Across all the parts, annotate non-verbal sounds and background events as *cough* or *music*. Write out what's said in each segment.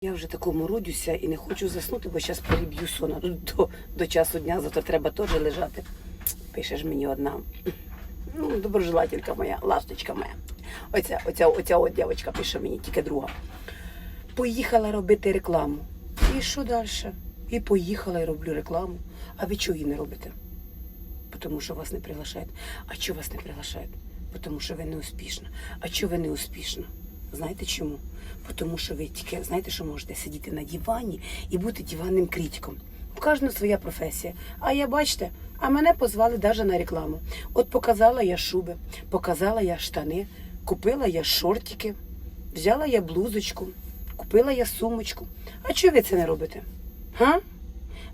Я вже такому родюся і не хочу заснути, бо зараз переб'ю сон. До, до часу дня, завтра треба теж лежати. Пишеш мені одна. Ну, доброжелателька моя, ласточка моя. Оця, оця, оця от дівчинка пише мені, тільки друга. Поїхала робити рекламу. І що далі? І поїхала і роблю рекламу. А ви чого її не робите? Тому що вас не приглашають. А чого вас не приглашають? Тому що ви не успішна. А чого ви не успішна? Знаєте чому? Тому що ви тільки знаєте, що можете сидіти на дивані і бути диванним критиком. У кожного своя професія. А я бачите, а мене позвали навіть на рекламу. От показала я шуби, показала я штани, купила я шортики, взяла я блузочку, купила я сумочку. А чого ви це не робите? Га?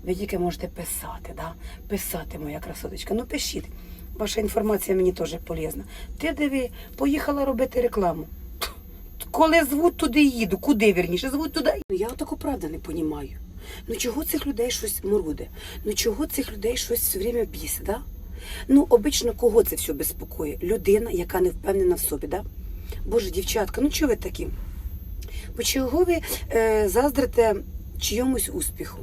Ви тільки можете писати, да? писати, моя красоточка. Ну пишіть. Ваша інформація мені теж полезна. Ти диви, поїхала робити рекламу. Коли звуть туди їду, куди вірніше, звуть туди. Ну я отаку правду не понімаю. Ну чого цих людей щось мороде? Ну чого цих людей щось все время бісить, да? Ну, обично кого це все безпокоїть? Людина, яка не впевнена в собі, да? Боже, дівчатка, ну чого ви такі? Бо чого ви е, заздрите чийомусь успіху?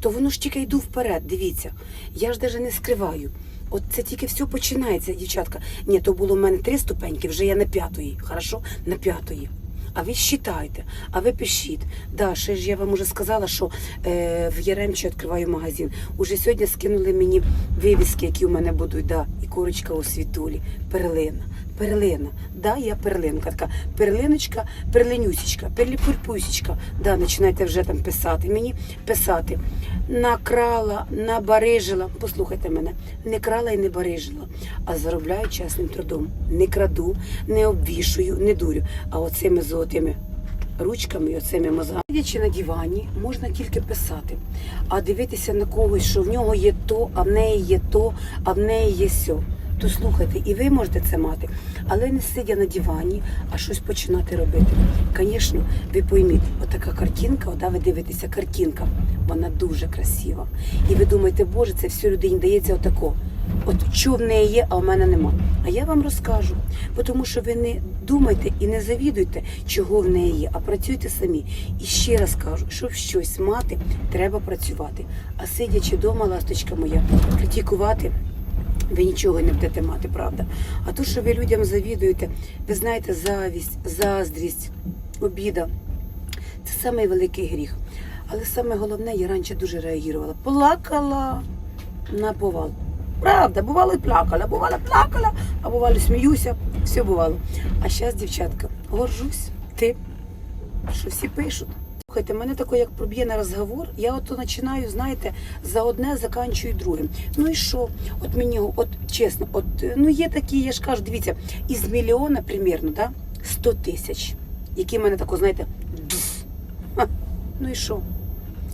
То воно ж тільки йду вперед, дивіться. Я ж навіть не скриваю. От це тільки все починається, дівчатка. Ні, то було в мене три ступеньки, вже я на п'ятої. Хорошо? На п'ятої. А ви считайте, а ви пишіть. Да, ще ж я вам уже сказала, що е, в Яремчі відкриваю магазин. Уже сьогодні скинули мені вивіски, які у мене будуть. Да, і корочка у світулі, перлина. Перлина, да, я перлинка, така перлиночка, перленюсічка, перліпульпусічка. Да, починайте вже там писати. Мені писати. Накрала, набарижила. Послухайте мене, не крала і не барижила, а заробляю чесним трудом. Не краду, не обвішую, не дурю. А оцими золотими ручками і оцими мозгами. Сидячи на дивані, можна тільки писати, а дивитися на когось, що в нього є то, а в неї є то, а в неї є сьо. То слухайте, і ви можете це мати, але не сидя на дивані, а щось починати робити. Звісно, ви пойміть, отака картинка, ода ви дивитеся, картинка, вона дуже красива. І ви думаєте, боже, це все людині дається отако. От що в неї є, а в мене нема. А я вам розкажу, бо тому що ви не думайте і не завідуйте, чого в неї є, а працюйте самі. І ще раз кажу, щоб щось мати, треба працювати. А сидячи вдома, ласточка моя, критикувати. Ви нічого не будете мати, правда. А то, що ви людям завідуєте, ви знаєте, завість, заздрість, обіда це самий великий гріх. Але саме головне, я раніше дуже реагувала. Плакала на повал. Правда, бувало і плакала, бувало плакала, а бувало сміюся, все бувало. А зараз, дівчатка, горжусь тим, що всі пишуть. Слухайте, мене таке, як проб'є на розговор, я от починаю, знаєте, за одне заканчую другим. Ну і що? От мені, от чесно, от ну є такі, я ж кажу, дивіться, із мільйона примірно, да, 100 тисяч, які мене тако, знаєте. Ха, ну і що?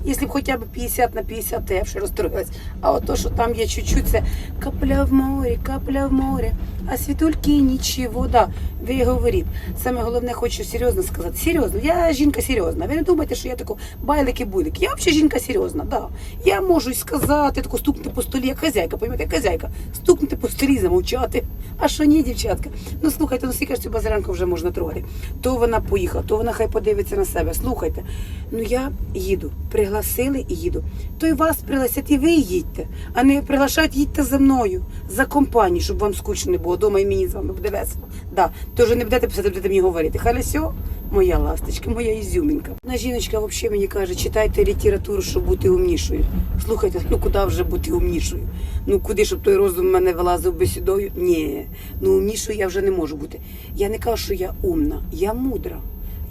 Якщо б хоча б 50 на 50, то я б ще розстроїлась. А от то, що там є чуть-чуть, це капля в морі, капля в морі, а світульки нічого, да. Ви говоріть. Саме головне, хочу серйозно сказати. Серйозно, я жінка серйозна. Ви не думайте, що я таку байлики-буйлики. Я взагалі жінка серйозна, да. Я можу сказати, таку стукнути по столі, як хазяйка, поймете, як хазяйка. Стукнути по столі, замовчати. А що ні, дівчатка? Ну слухайте, ну скільки ж цю базарянку вже можна трогати. То вона поїхала, то вона хай подивиться на себе. Слухайте, ну я їду, пригласили і їду. То й вас пригласять, і ви їдьте, а не приглашають, їдьте за мною, за компанію, щоб вам скучно не було. Дома і мені з вами буде весело. Да. То вже не будете писати, будете мені говорити. Халесьо, моя ласточка, моя ізюмінка. На жіночка взагалі мені каже, читайте літературу, щоб бути умнішою. Слухайте, ну куди вже бути умнішою? Ну куди, щоб той розум мене вилазив бесідою? Ні, ну умнішою я вже не можу бути. Я не кажу, що я умна, я мудра.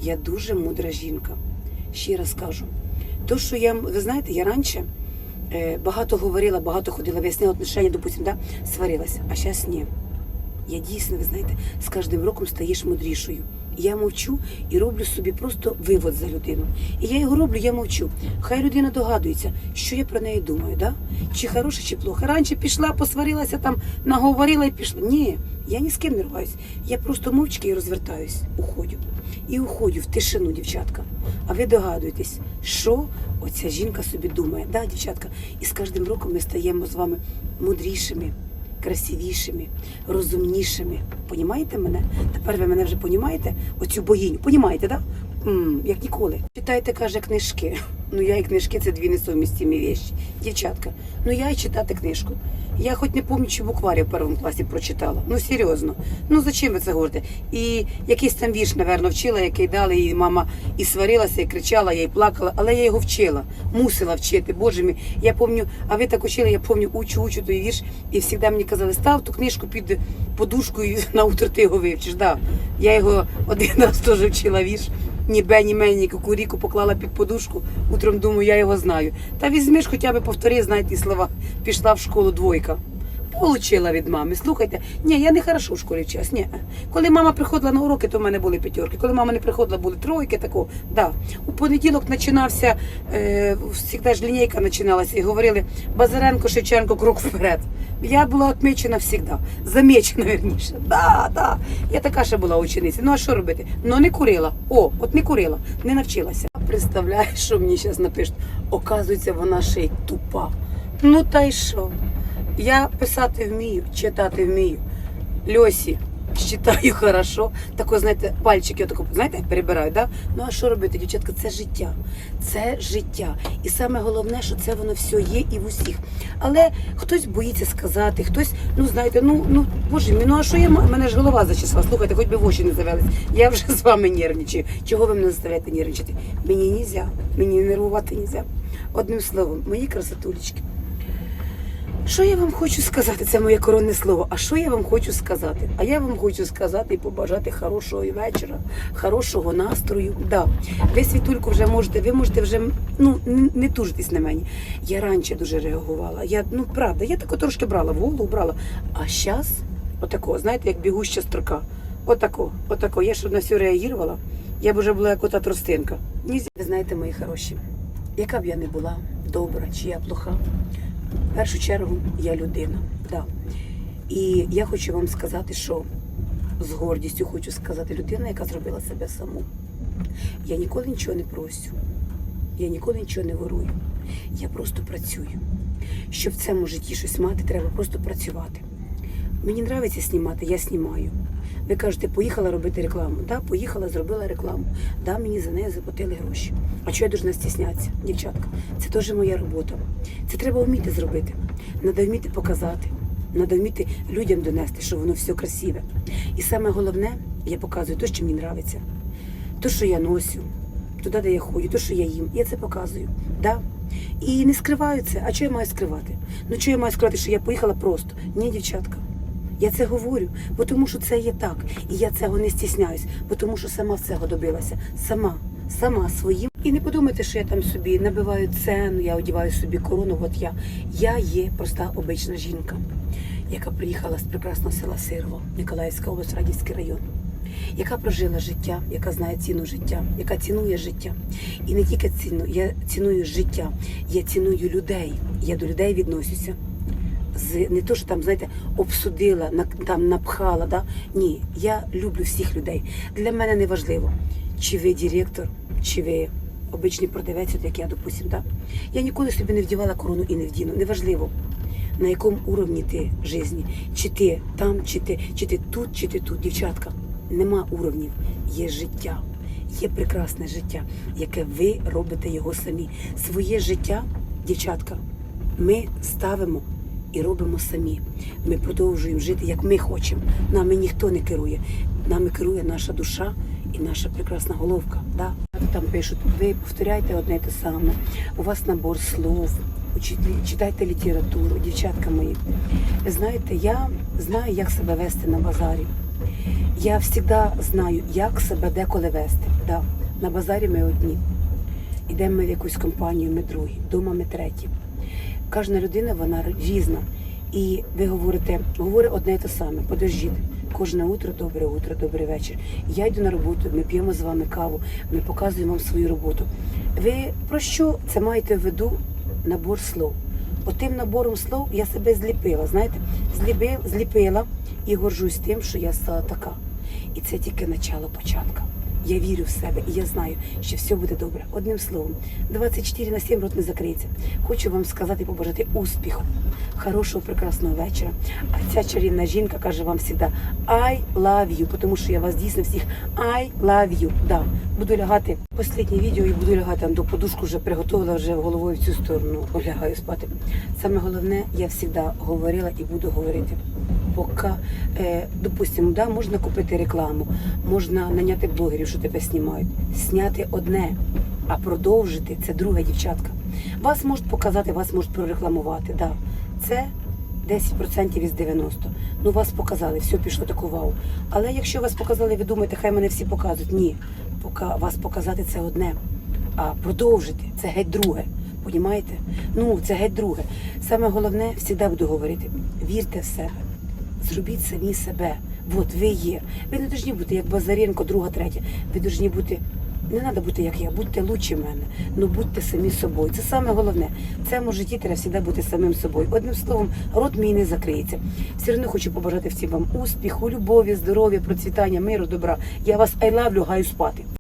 Я дуже мудра жінка. Ще раз кажу. То, що я, ви знаєте, я раніше е, багато говорила, багато ходила, виясняла отношення, допустим, да, сварилася, а зараз ні. Я дійсно, ви знаєте, з кожним роком стаєш мудрішою. Я мовчу і роблю собі просто вивод за людину. І я його роблю, я мовчу. Хай людина догадується, що я про неї думаю, да? чи хороше, чи плохо. Раніше пішла, посварилася, там, наговорила і пішла. Ні, я ні з ким не рваюсь. Я просто мовчки і розвертаюсь, уходю. І уходю в тишину, дівчатка. А ви догадуєтесь, що оця жінка собі думає. Да, дівчатка, і з кожним роком ми стаємо з вами мудрішими красивішими, розумнішими. Понімаєте мене? Тепер ви мене вже понімаєте? Оцю богиню. Понімаєте, да? як ніколи. Читайте, каже, книжки. Ну я і книжки це дві несумістімі вещі. Дівчатка, ну я і читати книжку. Я хоч не пам'ятаю, чи букварі в першому класі прочитала. Ну серйозно. Ну зачем ви це говорите? І якийсь там вірш, напевно, вчила, який дали їй мама і сварилася, і кричала, я і плакала, але я його вчила, мусила вчити. Боже мій, я пам'ятаю, а ви так учили, я пам'ятаю, учу, учу той вірш, і завжди мені казали, став ту книжку під подушку і *laughs* на утро ти його вивчиш. Да. Я його один раз теж вчила вірш. Ні бе, ні мені, ні кукуріку поклала під подушку. Утром думаю, я його знаю. Та візьмеш хоча б повтори, знай ті слова. Пішла в школу двойка. Получила від мами. Слухайте, ні, я не хорошо в школі вчилась. Ні. Коли мама приходила на уроки, то в мене були п'ятерки. Коли мама не приходила, були тройки. Тако. Да. У понеділок починався, е, завжди ж лінійка починалася і говорили Базаренко, Шевченко, крок вперед. Я була отмічена завжди. Замічена, верніше. Да, да. Я така ще була учениця. Ну а що робити? Ну не курила. О, от не курила, не навчилася. Представляєш, що мені зараз напишуть? Оказується, вона ще й тупа. Ну та й що? Я писати вмію, читати вмію. Льосі читаю *laughs* хорошо. Тако, знаєте, пальчики отако, знаєте, перебираю, да? Ну а що робити, дівчатка? Це життя. Це життя. І саме головне, що це воно все є і в усіх. Але хтось боїться сказати, хтось, ну знаєте, ну ну боже мій, ну а що я мене ж голова зачесала. Слухайте, хоч би в очі не завелись. Я вже з вами нервничаю. Чого ви мене заставляєте нервничати? Мені нельзя, мені нервувати нельзя. Одним словом, мої красотулечки. Що я вам хочу сказати? Це моє коронне слово. А що я вам хочу сказати? А я вам хочу сказати і побажати хорошого вечора, хорошого настрою. Да. Ви світульку вже можете, ви можете вже ну не, тужитись на мені. Я раніше дуже реагувала. Я ну правда, я тако трошки брала в голову, брала. А зараз, отако, знаєте, як бігуща строка. Отако, отако. Я щоб на все реагувала, я б вже була як ота тростинка. Ні, ви знаєте, мої хороші, яка б я не була, добра чи я плоха. Першу чергу я людина. Да. І я хочу вам сказати, що з гордістю хочу сказати, людина, яка зробила себе саму. Я ніколи нічого не просю, я ніколи нічого не ворую. Я просто працюю. Щоб в цьому житті щось мати, треба просто працювати. Мені подобається знімати, я знімаю. Ви кажете, поїхала робити рекламу. Да, поїхала, зробила рекламу. Да, мені за неї заплатили гроші. А чого я должна стіснятися, дівчатка? Це теж моя робота. Це треба вміти зробити. Треба вміти показати. Треба вміти людям донести, що воно все красиве. І саме головне, я показую те, що мені подобається. Те, що я носю, туди, де я ходжу, те, що я їм. Я це показую. Да? І не скриваю це. А що я маю скривати? Ну що я маю скривати, що я поїхала просто? Ні, дівчатка. Я це говорю, бо тому що це є так. І я цього не стісняюсь, бо тому що сама всього добилася. Сама, сама своїм. І не подумайте, що я там собі набиваю цену, я одіваю собі корону. От я. Я є проста обична жінка, яка приїхала з прекрасного села Сирво, Миколаївська область, Радівський район. Яка прожила життя, яка знає ціну життя, яка цінує життя. І не тільки ціну, я ціную життя, я ціную людей. Я до людей відносюся не то, що там, знаєте, обсудила, там напхала. Да? Ні, я люблю всіх людей. Для мене не важливо, чи ви директор, чи ви обичний продавець, от як я, допустим, да? Я ніколи собі не вдівала корону і не вдіну. Неважливо, на якому уровні ти житті. Чи ти там, чи ти, чи ти тут, чи ти тут, дівчатка. Нема уровнів, є життя. Є прекрасне життя, яке ви робите його самі. Своє життя, дівчатка, ми ставимо і робимо самі. Ми продовжуємо жити, як ми хочемо. Нами ніхто не керує. Нами керує наша душа і наша прекрасна головка. Да? Там пишуть, ви повторяйте одне те саме. У вас набор слов, читайте літературу, дівчатка мої. Ви знаєте, я знаю, як себе вести на базарі. Я завжди знаю, як себе деколи вести. Да. На базарі ми одні. Йдемо ми в якусь компанію, ми другі, вдома ми треті. Кожна людина вона різна. І ви говорите, говорить одне і те саме. Подождіть, кожне утро, добре утро, добрий вечір. Я йду на роботу, ми п'ємо з вами каву, ми показуємо вам свою роботу. Ви про що це маєте в виду набор слов? Отим набором слов я себе зліпила, знаєте, зліпила, і горжусь тим, що я стала така. І це тільки начало початка. Я вірю в себе і я знаю, що все буде добре. Одним словом, 24 на 7 рот не закриється. Хочу вам сказати, побажати успіху, хорошого, прекрасного вечора. А ця чарівна жінка каже вам завжди I love you, тому що я вас дійсно всіх I love you. Да, буду лягати. Останнє відео і буду лягати. До подушку вже приготувала вже головою в цю сторону. Лягаю спати. Саме головне, я завжди говорила і буду говорити. Поки, е, допустимо, да, можна купити рекламу, можна наняти блогерів, що тебе знімають. Сняти одне, а продовжити це друга дівчатка. Вас можуть показати, вас можуть прорекламувати. Да. Це 10% із 90%. Ну вас показали, все пішло таку вау. Але якщо вас показали, ви думаєте, хай мене всі показують. Ні, поки вас показати це одне, а продовжити це геть друге. Понімаєте? Ну, це геть друге. Саме головне, завжди буду говорити: вірте в себе, зробіть самі себе. От ви є. Ви не повинні бути як Базаренко, друга, третя. Ви повинні бути. Не треба бути як я, будьте лучше мене, ну будьте самі собою. Це саме головне. В цьому житті треба завжди бути самим собою. Одним словом, рот мій не закриється. Все одно хочу побажати всім вам успіху, любові, здоров'я, процвітання, миру, добра. Я вас I love гаю спати.